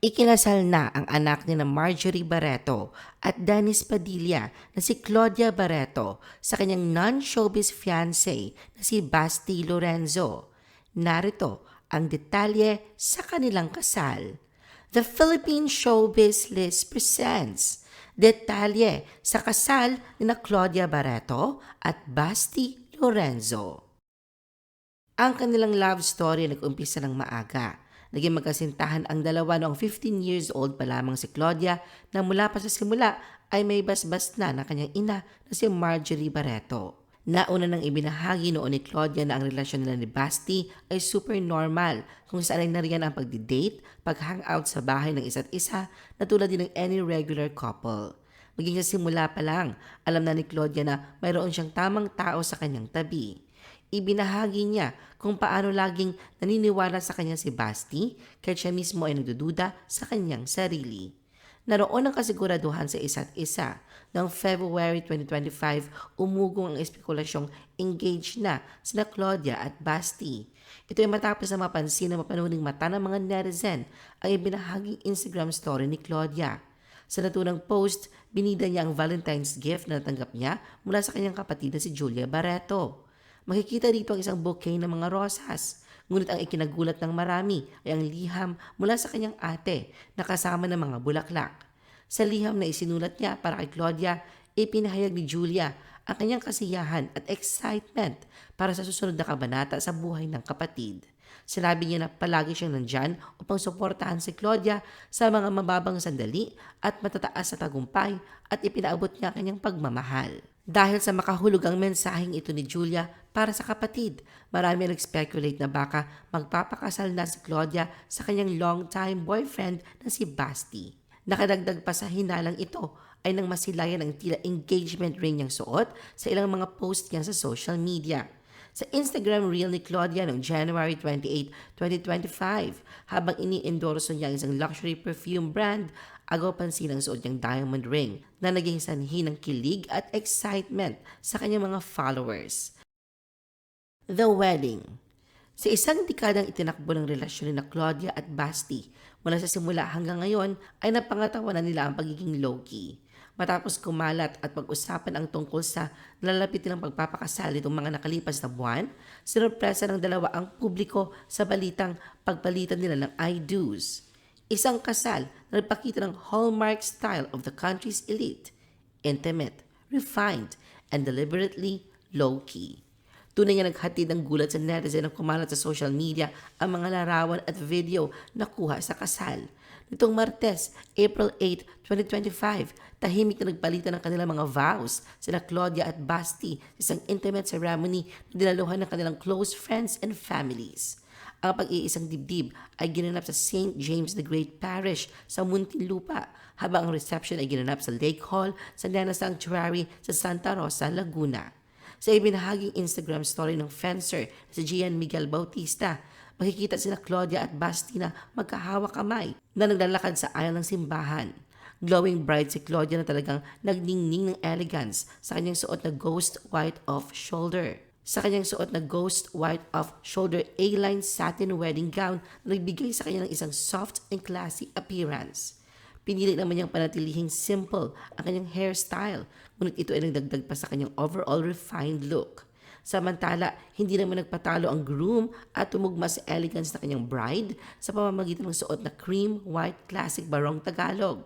Ikinasal na ang anak ni na Marjorie Barreto at Dennis Padilla na si Claudia Barreto sa kanyang non-showbiz fiancé na si Basti Lorenzo. Narito ang detalye sa kanilang kasal. The Philippine Showbiz List presents detalye sa kasal ni na Claudia Barreto at Basti Lorenzo. Ang kanilang love story nag-umpisa ng maaga. Naging magkasintahan ang dalawa noong 15 years old pa lamang si Claudia na mula pa sa simula ay may basbas na ng kanyang ina na si Marjorie Barreto. Nauna nang ibinahagi noon ni Claudia na ang relasyon nila ni Basti ay super normal kung saan ay nariyan ang pagdi-date, pag-hangout sa bahay ng isa't isa na tulad din ng any regular couple. Maging sa simula pa lang, alam na ni Claudia na mayroon siyang tamang tao sa kanyang tabi. Ibinahagi niya kung paano laging naniniwala sa kanya si Basti kahit siya mismo ay nagdududa sa kanyang sarili. Naroon ang kasiguraduhan sa isa't isa. Noong February 2025, umugong ang espekulasyong engaged na sina Claudia at Basti. Ito ay matapos na mapansin na mapanuning mata ng mga netizen ang ibinahaging Instagram story ni Claudia. Sa naturang post, binida niya ang Valentine's gift na natanggap niya mula sa kanyang kapatid na si Julia Barreto. Makikita dito ang isang bouquet ng mga rosas. Ngunit ang ikinagulat ng marami ay ang liham mula sa kanyang ate na kasama ng mga bulaklak. Sa liham na isinulat niya para kay Claudia, ipinahayag ni Julia ang kanyang kasiyahan at excitement para sa susunod na kabanata sa buhay ng kapatid. Sinabi niya na palagi siyang nandyan upang suportahan si Claudia sa mga mababang sandali at matataas sa tagumpay at ipinaabot niya ang kanyang pagmamahal. Dahil sa makahulugang mensaheng ito ni Julia para sa kapatid, marami nag-speculate na baka magpapakasal na si Claudia sa kanyang long-time boyfriend na si Basti. Nakadagdag pa sa hinalang ito ay nang masilayan ang tila engagement ring niyang suot sa ilang mga post niya sa social media. Sa Instagram reel ni Claudia noong January 28, 2025, habang ini-endorso niya ang isang luxury perfume brand, agaw pansin ang suot niyang diamond ring na naging sanhi ng kilig at excitement sa kanyang mga followers. The Wedding Sa isang dekadang itinakbo ng relasyon ni na Claudia at Basti, mula sa simula hanggang ngayon ay napangatawanan nila ang pagiging low-key. Matapos kumalat at pag-usapan ang tungkol sa nalalapit nilang pagpapakasal nitong mga nakalipas na buwan, sinurpresa ng dalawa ang publiko sa balitang pagpalitan nila ng I-do's. Isang kasal na nagpakita ng hallmark style of the country's elite, intimate, refined, and deliberately low-key. Tunay nga naghatid ng gulat sa netizen na kumalat sa social media ang mga larawan at video na kuha sa kasal. Nitong Martes, April 8, 2025, tahimik na nagpalitan ng kanilang mga vows sina Claudia at Basti sa isang intimate ceremony na dinaluhan ng kanilang close friends and families. Ang pag-iisang dibdib ay ginanap sa St. James the Great Parish sa Muntinlupa, habang ang reception ay ginanap sa Lake Hall sa Nana Sanctuary sa Santa Rosa, Laguna. Sa ibinahaging Instagram story ng fencer si Gian Miguel Bautista, makikita sina Claudia at Basti na magkahawak kamay na naglalakad sa aisle ng simbahan. Glowing bride si Claudia na talagang nagningning ng elegance sa kanyang suot na ghost white off-shoulder. Sa kanyang suot na ghost white off-shoulder A-line satin wedding gown na nagbigay sa kanya ng isang soft and classy appearance. Pinili naman niyang panatilihing simple ang kanyang hairstyle, ngunit ito ay nagdagdag pa sa kanyang overall refined look. Samantala, hindi naman nagpatalo ang groom at tumugma sa elegance na kanyang bride sa pamamagitan ng suot na cream white classic barong Tagalog.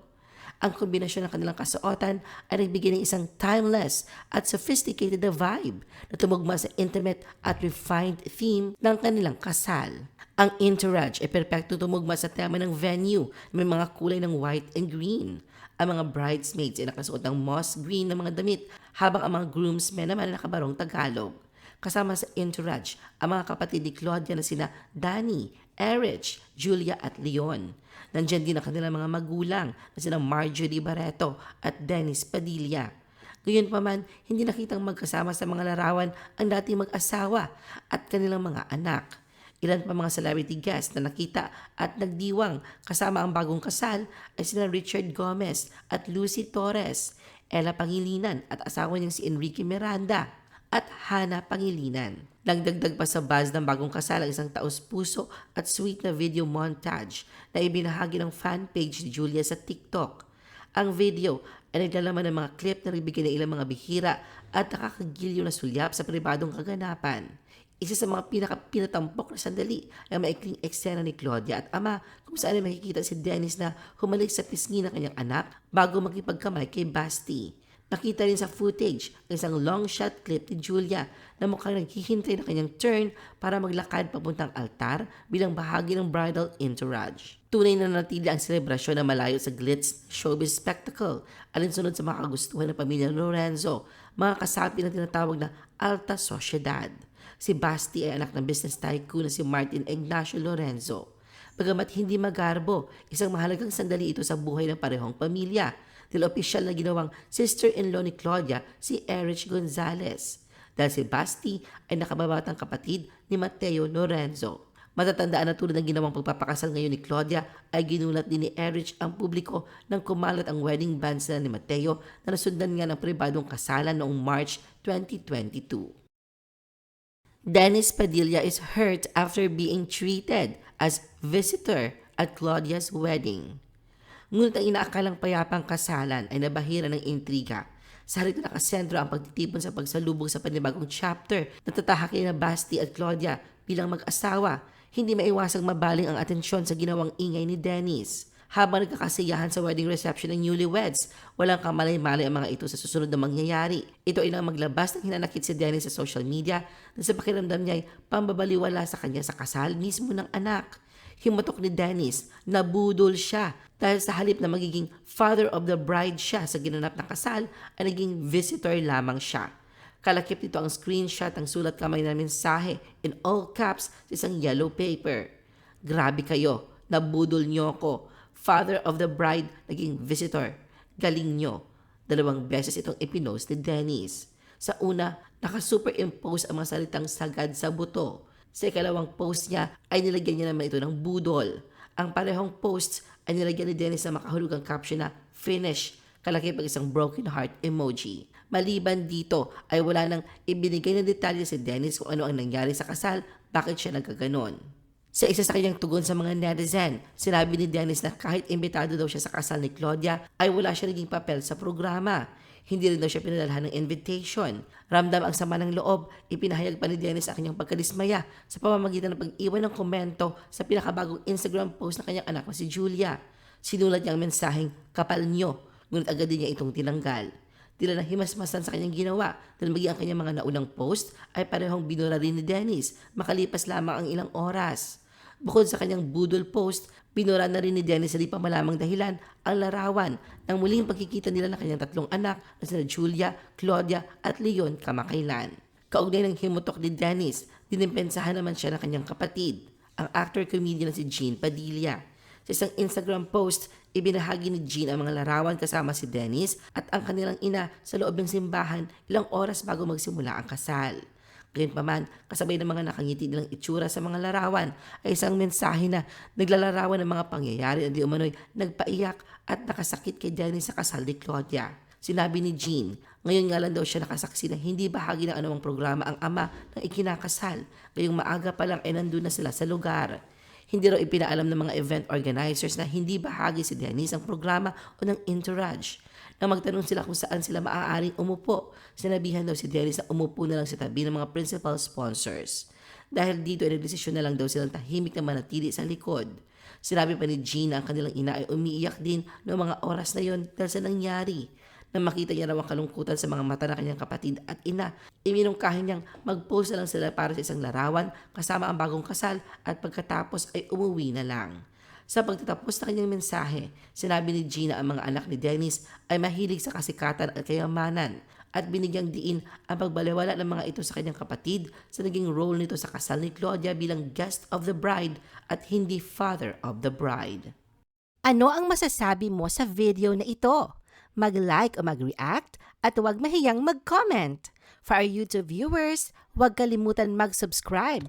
Ang kombinasyon ng kanilang kasuotan ay nagbigay ng isang timeless at sophisticated na vibe na tumugma sa intimate at refined theme ng kanilang kasal. Ang entourage ay perpekto tumugma sa tema ng venue na may mga kulay ng white and green. Ang mga bridesmaids ay nakasuot ng moss green na mga damit habang ang mga groomsmen naman ay nakabarong Tagalog. Kasama sa entourage ang mga kapatid ni Claudia na sina Danny, Erich, Julia at Leon. Nandiyan din ang kanilang mga magulang na sina Marjorie Barreto at Dennis Padilla. Gayon pa man, hindi nakitang magkasama sa mga larawan ang dating mag-asawa at kanilang mga anak. Ilan pa mga celebrity guests na nakita at nagdiwang kasama ang bagong kasal ay sina Richard Gomez at Lucy Torres, Ella Pangilinan at asawa niyang si Enrique Miranda. At Hana Pangilinan. Nagdagdag pa sa buzz ng bagong kasal ang isang taos puso at sweet na video montage na ibinahagi ng fanpage ni Julia sa TikTok. Ang video ay naglalaman ng mga clip na nagbigay ng ilang mga bihira at nakakagilyo na sulyap sa pribadong kaganapan. Isa sa mga pinaka-pinatampok na sandali ay maikling eksena ni Claudia at ama kung saan ay makikita si Dennis na humalik sa pisngi ng kanyang anak bago makipagkamay kay Basti. Nakita rin sa footage ang isang long shot clip ni Julia na mukhang naghihintay na kanyang turn para maglakad papuntang altar bilang bahagi ng bridal entourage. Tunay na natili ang selebrasyon na malayo sa glitz showbiz spectacle alinsunod sa mga kagustuhan ng pamilya Lorenzo, mga kasapi na tinatawag na alta sociedad. Si Basti ay anak ng business tycoon na si Martin Ignacio Lorenzo. Bagamat hindi magarbo, isang mahalagang sandali ito sa buhay ng parehong pamilya dahil opisyal na ginawang sister-in-law ni Claudia si Erich Gonzalez. Dahil si Basti ay nakababatang kapatid ni Mateo Lorenzo. Matatandaan na tulad ng ginawang pagpapakasal ngayon ni Claudia ay ginulat din ni Erich ang publiko nang kumalat ang wedding bands na ni Mateo na nasundan nga ng pribadong kasalan noong March 2022. Dennis Padilla is hurt after being treated as visitor at Claudia's wedding. Ngunit ang inaakalang payapang kasalan ay nabahira ng intriga. Sa halip na nakasentro ang pagtitipon sa pagsalubong sa panibagong chapter na tatahakin na Basti at Claudia bilang mag-asawa, hindi maiwasang mabaling ang atensyon sa ginawang ingay ni Dennis. Habang nagkakasiyahan sa wedding reception ng newlyweds, walang kamalay-malay ang mga ito sa susunod na mangyayari. Ito ay nang maglabas ng hinanakit si Dennis sa social media na sa pakiramdam niya ay pambabaliwala sa kanya sa kasal mismo ng anak. Himutok ni Dennis, nabudol siya dahil sa halip na magiging father of the bride siya sa ginanap na kasal ay naging visitor lamang siya. Kalakip nito ang screenshot ng sulat kamay na mensahe in all caps sa isang yellow paper. Grabe kayo, nabudol niyo ako. Father of the bride, naging visitor. Galing nyo. Dalawang beses itong ipinost ni Dennis. Sa una, nakasuperimpose ang mga salitang sagad sa buto. Sa ikalawang post niya ay nilagyan niya naman ito ng budol. Ang parehong posts ay nilagyan ni Dennis na makahulugang caption na finish, kalaki pag isang broken heart emoji. Maliban dito ay wala nang ibinigay na detalye si Dennis kung ano ang nangyari sa kasal, bakit siya nagkaganon. Sa isa sa kanyang tugon sa mga netizen, sinabi ni Dennis na kahit imbitado daw siya sa kasal ni Claudia, ay wala siya naging papel sa programa. Hindi rin daw siya pinadalhan ng invitation. Ramdam ang sama ng loob, ipinahayag pa ni Dennis ang kanyang pagkadismaya sa pamamagitan ng pag-iwan ng komento sa pinakabagong Instagram post ng kanyang anak na si Julia. Sinulat niya ang mensaheng, kapal nyo, ngunit agad din niya itong tinanggal. Tila na himasmasan sa kanyang ginawa dahil maging ang kanyang mga naunang post ay parehong binura rin ni Dennis makalipas lamang ang ilang oras. Bukod sa kanyang budol post, binura na rin ni Dennis sa di pa malamang dahilan ang larawan ng muling pagkikita nila ng kanyang tatlong anak na sina Julia, Claudia at Leon kamakailan. Kaugnay ng himutok ni Dennis, dinimpensahan naman siya ng kanyang kapatid, ang actor-comedian na si Jean Padilla. Sa isang Instagram post, ibinahagi ni Jean ang mga larawan kasama si Dennis at ang kanilang ina sa loob ng simbahan ilang oras bago magsimula ang kasal. Gayunpaman, kasabay ng mga nakangiti nilang itsura sa mga larawan ay isang mensahe na naglalarawan ng mga pangyayari na di umano'y nagpaiyak at nakasakit kay Dennis sa kasal ni Claudia. Sinabi ni Jean, ngayon nga lang daw siya nakasaksi na hindi bahagi ng anumang programa ang ama ng ikinakasal. Ngayong maaga pa lang ay nandun na sila sa lugar. Hindi raw ipinaalam ng mga event organizers na hindi bahagi si Dennis ang programa o ng entourage. Nang magtanong sila kung saan sila maaaring umupo, sinabihan daw si Dennis na umupo na lang sa tabi ng mga principal sponsors. Dahil dito ay nagdesisyon na lang daw silang tahimik na manatili sa likod. Sinabi pa ni Jean na ang kanilang ina ay umiiyak din noong mga oras na yon dahil sa nangyari. Nang makita niya raw ang kalungkutan sa mga mata ng kanyang kapatid at ina, iminungkahin niyang mag-post na lang sila para sa isang larawan kasama ang bagong kasal at pagkatapos ay umuwi na lang. Sa pagtatapos ng kanyang mensahe, sinabi ni Gina ang mga anak ni Dennis ay mahilig sa kasikatan at kayamanan at binigyang diin ang pagbaliwala ng mga ito sa kanyang kapatid sa naging role nito sa kasal ni Claudia bilang guest of the bride at hindi father of the bride. Ano ang masasabi mo sa video na ito? Mag-like o mag-react at huwag mahiyang mag-comment. For our YouTube viewers, huwag kalimutan mag-subscribe